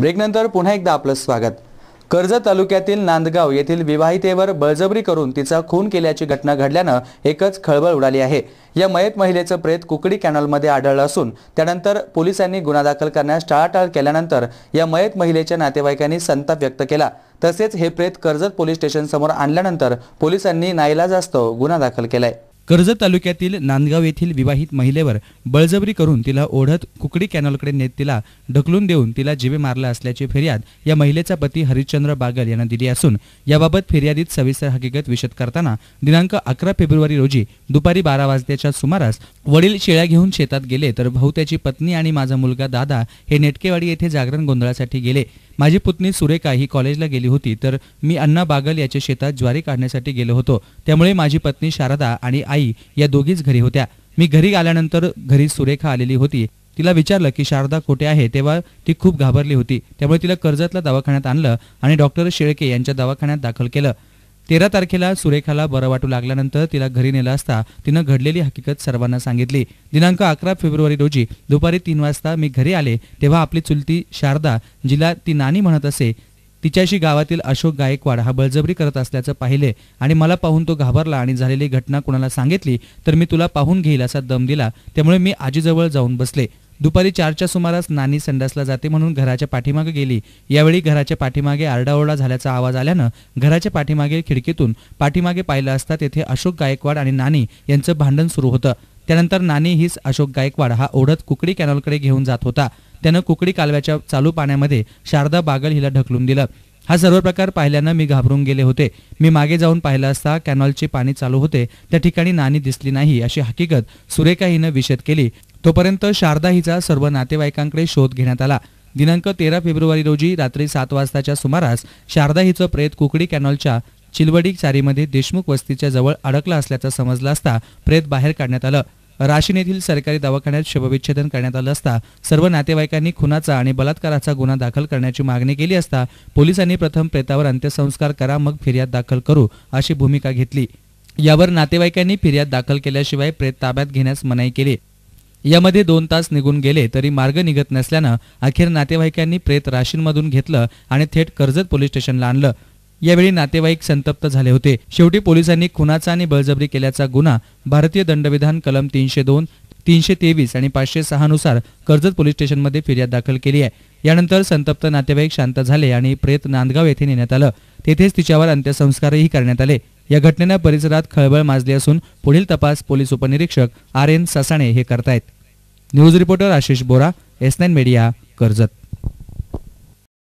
ब्रेकनंतर पुन्हा एकदा आपलं स्वागत. कर्जत तालुक्यातील नांदगाव येथील विवाहितेवर बळजबरी करून तिचा खून केल्याची घटना घडल्यानं एकच खळबळ उडाली आहे. या मयत महिलेचं प्रेत कुकडी कॅनॉलमध्ये आढळलं असून त्यानंतर पोलिसांनी गुन्हा दाखल करण्यास टाळाटाळ केल्यानंतर या मयत महिलेच्या नातेवाईकांनी संताप व्यक्त केला. तसेच हे प्रेत कर्जत पोलीस स्टेशनसमोर आणल्यानंतर पोलिसांनी नाईलाजास्तव गुन्हा दाखल केलाय. कर्जत तालुक्यातील नांदगाव येथील विवाहित महिलेवर बळजबरी करून तिला ओढत कुकडी कॅनॉलकडे नेत तिला ढकलून देऊन तिला जिवे मारला असल्याची फिर्याद या महिलेचा पती हरिश्चंद्र बागल यांना दिली असून याबाबत फिर्यादीत सविस्तर हकीकत विशद करताना दिनांक अकरा फेब्रुवारी रोजी दुपारी बारा वाजल्याच्या सुमारास वडील शेळ्या घेऊन शेतात गेले तर भाऊ त्याची पत्नी आणि माझा मुलगा दादा हे नेटकेवाडी येथे जागरण गोंधळासाठी गेले. माझी पुतणी सुरेखा ही कॉलेजला गेली होती तर मी अण्णा बागल याच्या शेतात ज्वारी काढण्यासाठी गेलो होतो. त्यामुळे माझी पत्नी शारदा आणि आई या दोघीच घरी होत्या. मी घरी आल्यानंतर घरी सुरेखा आलेली होती. तिला विचारलं की शारदा कुठे आहे? तेव्हा ती खूप घाबरली होती. त्यामुळे तिला कर्जतला दवाखान्यात आणलं आणि डॉक्टर शेळके यांच्या दवाखान्यात दाखल केलं. तेरा तारखेला सुरेखाला बरं वाटू लागल्यानंतर तिला घरी नेलं असता तिनं घडलेली हकीकत सर्वांना सांगितली. दिनांक अकरा फेब्रुवारी रोजी दुपारी तीन वाजता मी घरी आले तेव्हा आपली चुलती शारदा जिला ती नानी म्हणत असे तिच्याशी गावातील अशोक गायकवाड हा बळजबरी करत असल्याचं पाहिले आणि मला पाहून तो घाबरला आणि झालेली घटना कुणाला सांगितली तर मी तुला पाहून घेईल असा दम दिला. त्यामुळे मी आजीजवळ जाऊन बसले. दुपारी चारच्या सुमारास नानी संडासला जाते म्हणून घराच्या पाठीमागे गेली. यावेळी घराच्या पाठीमागे आरडाओरडा झाल्याचा आवाज आल्यानं घराच्या पाठीमागे खिडकीतून पाठीमागे पाहिलं असता तेथे अशोक गायकवाड आणि नानी यांचं भांडण सुरू होतं. त्यानंतर नानी हीच अशोक गायकवाड हा ओढत कुकडी कॅनॉलकडे घेऊन जात होता. त्यानं कुकडी कालव्याच्या चालू पाण्यामध्ये शारदा बागल हिला ढकलून दिलं. हा सर्व प्रकार पाहिल्यानं मी घाबरून गेले होते. मी मागे जाऊन पाहिलं असता कॅनॉलचे पाणी चालू होते. त्या ठिकाणी नाणी दिसली नाही अशी हकीकत सुरेखा हिनं विशद केली. तोपर्यंत शारदा हिचा सर्व नातेवाईकांकडे शोध घेण्यात आला. दिनांक तेरा फेब्रुवारी रोजी रात्री सात वाजताच्या सुमारास शारदा हिचं प्रेत कुकडी कॅनॉलच्या चिलवडी चारीमध्ये देशमुख वस्तीच्या जवळ अडकला असल्याचं समजलं असता प्रेत बाहेर काढण्यात आलं. राशीन येथील सरकारी दवाखान्यात शवविच्छेदन करण्यात आलं असता सर्व नातेवाईकांनी खुनाचा आणि बलात्काराचा गुन्हा दाखल करण्याची मागणी केली असता पोलिसांनी प्रथम प्रेतावर अंत्यसंस्कार करा मग फिर्याद दाखल करू अशी भूमिका घेतली. यावर नातेवाईकांनी फिर्याद दाखल केल्याशिवाय प्रेत ताब्यात घेण्यास मनाई केली. यामध्ये दोन तास निघून गेले तरी मार्ग निघत नसल्यानं अखेर नातेवाईकांनी प्रेत राशींमधून घेतलं आणि थेट कर्जत पोलीस स्टेशनला आणलं. यावेळी नातेवाईक संतप्त झाले होते. शेवटी पोलिसांनी खुनाचा आणि बळजबरी केल्याचा गुन्हा भारतीय दंडविधान कलम तीनशे दोन तीनशे तेवीस आणि पाचशे सहा नुसार कर्जत पोलीस स्टेशनमध्ये फिर्याद दाखल केली आहे. यानंतर संतप्त नातेवाईक शांत झाले आणि प्रेत नांदगाव येथे नेण्यात आलं. तेथेच तिच्यावर अंत्यसंस्कारही करण्यात आले. या घटनेनं परिसरात खळबळ माजली असून पुढील तपास पोलीस उपनिरीक्षक आर एन ससाणे हे करतायत. News reporter Ashish Bora S nine media Karjat.